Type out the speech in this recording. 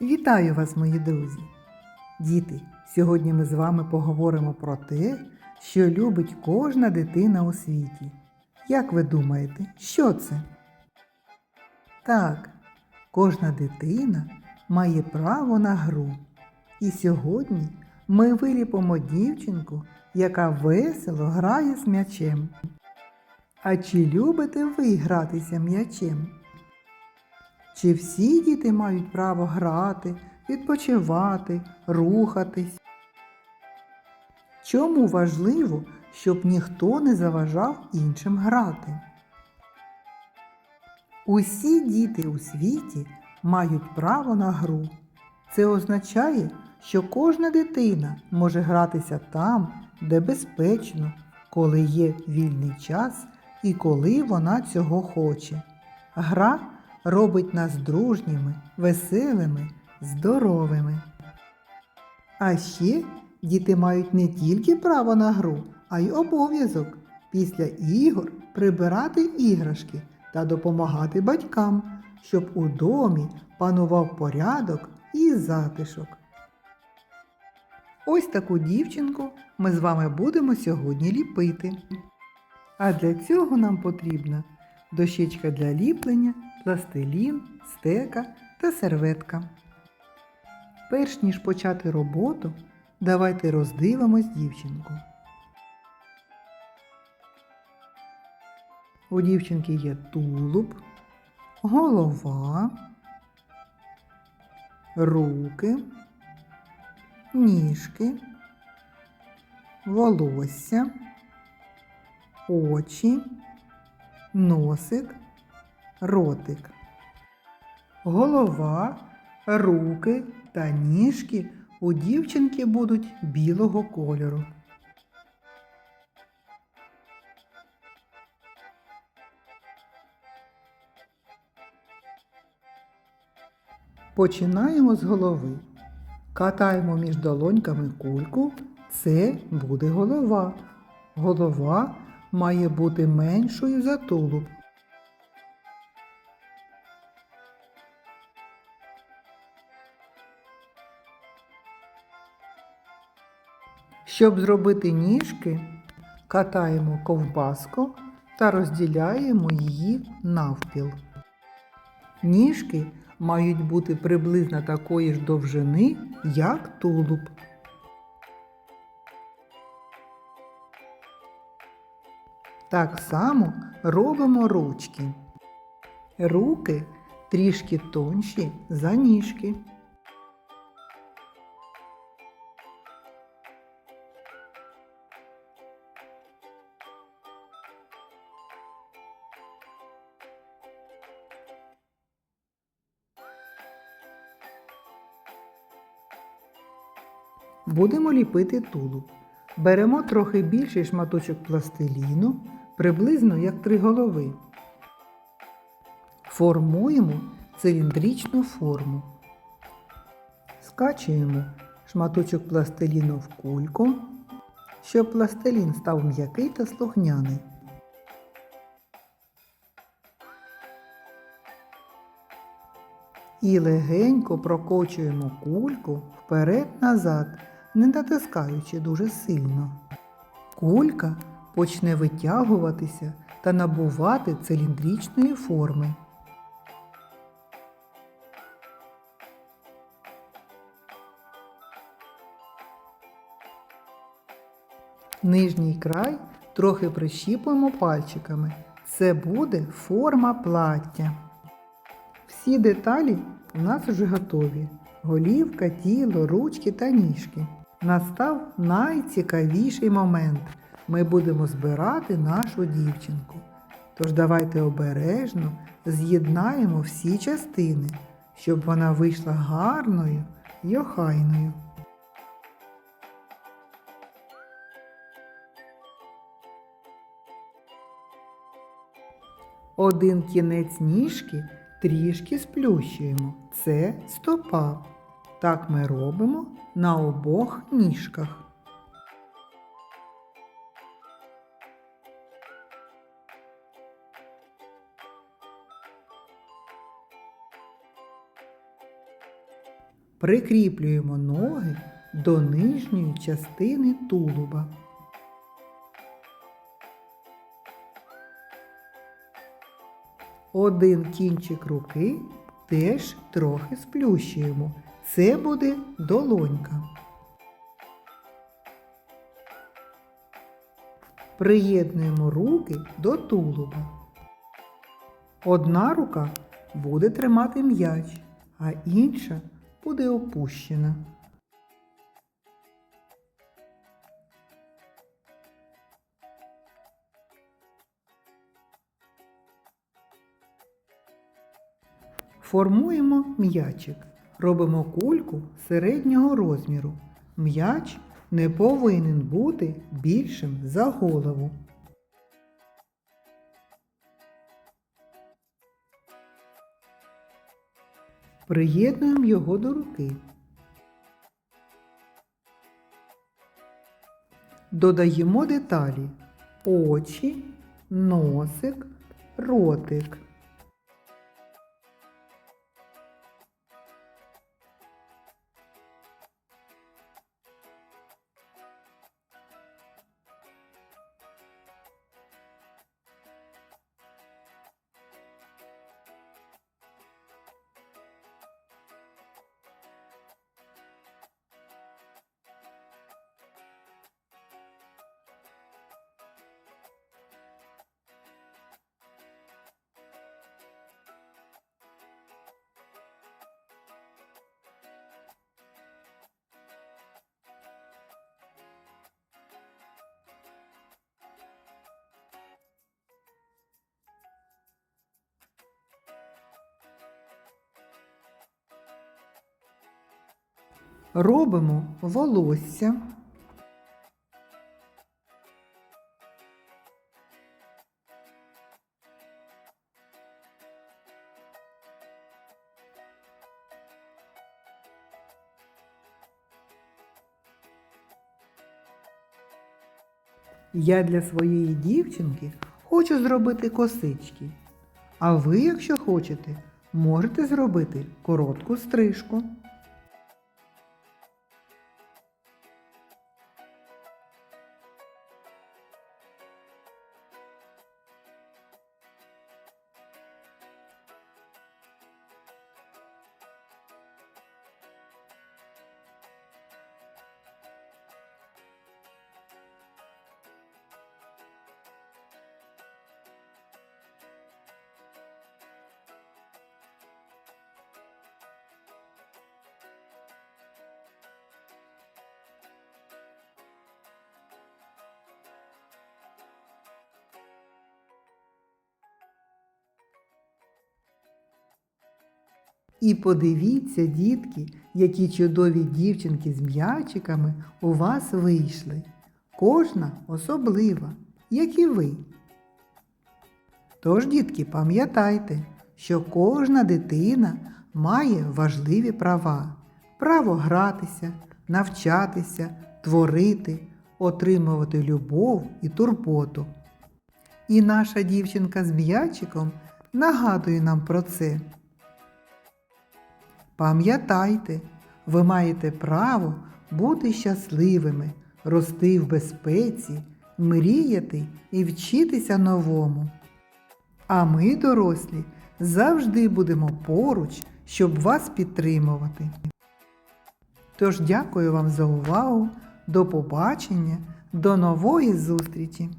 Вітаю вас, мої друзі! Діти, сьогодні ми з вами поговоримо про те, що любить кожна дитина у світі. Як ви думаєте, що це? Так, кожна дитина має право на гру. І сьогодні ми виліпимо дівчинку, яка весело грає з м'ячем. А чи любите ви гратися м'ячем? Чи всі діти мають право грати, відпочивати, рухатись? Чому важливо, щоб ніхто не заважав іншим грати? Усі діти у світі мають право на гру. Це означає, що кожна дитина може гратися там, де безпечно, коли є вільний час і коли вона цього хоче. Гра робить нас дружніми, веселими, здоровими. А ще діти мають не тільки право на гру, а й обов'язок після ігор прибирати іграшки та допомагати батькам, щоб у домі панував порядок і затишок. Ось таку дівчинку ми з вами будемо сьогодні ліпити. А для цього нам потрібна дощечка для ліплення, пластилін, стека та серветка. Перш ніж почати роботу, давайте роздивимось дівчинку. У дівчинки є тулуб, голова, руки, ніжки, волосся, очі, носик, ротик. Голова, руки та ніжки у дівчинки будуть білого кольору. Починаємо з голови. Катаємо між долоньками кульку. Це буде голова. Голова має бути меншою за тулуб. Щоб зробити ніжки, катаємо ковбаску та розділяємо її навпіл. Ніжки мають бути приблизно такої ж довжини, як тулуб. Так само робимо ручки. Руки трішки тонші за ніжки. Будемо ліпити тулуб. Беремо трохи більший шматочок пластиліну, приблизно як три голови. Формуємо циліндричну форму. Скачуємо шматочок пластиліну в кульку, щоб пластилін став м'який та слухняний. І легенько прокочуємо кульку вперед-назад, не натискаючи дуже сильно. Кулька почне витягуватися та набувати циліндричної форми. Нижній край трохи прищіпуємо пальчиками. Це буде форма плаття. Всі деталі у нас вже готові. Голівка, тіло, ручки та ніжки. Настав найцікавіший момент. Ми будемо збирати нашу дівчинку. Тож давайте обережно з'єднаємо всі частини, щоб вона вийшла гарною й охайною. Один кінець ніжки трішки сплющуємо. Це стопа. Так ми робимо на обох ніжках. Прикріплюємо ноги до нижньої частини тулуба. Один кінчик руки теж трохи сплющуємо. Це буде долонька. Приєднуємо руки до тулуба. Одна рука буде тримати м'яч, а інша буде опущена. Формуємо м'ячик. Робимо кульку середнього розміру. М'яч не повинен бути більшим за голову. Приєднуємо його до руки. Додаємо деталі очі, носик, ротик. Робимо волосся. Я для своєї дівчинки хочу зробити косички. А ви, якщо хочете, можете зробити коротку стрижку. І подивіться, дітки, які чудові дівчинки з м'ячиками у вас вийшли. Кожна особлива, як і ви. Тож, дітки, пам'ятайте, що кожна дитина має важливі права: право гратися, навчатися, творити, отримувати любов і турботу. І наша дівчинка з м'ячиком нагадує нам про це. Пам'ятайте, ви маєте право бути щасливими, рости в безпеці, мріяти і вчитися новому. А ми, дорослі, завжди будемо поруч, щоб вас підтримувати. Тож дякую вам за увагу, до побачення, до нової зустрічі!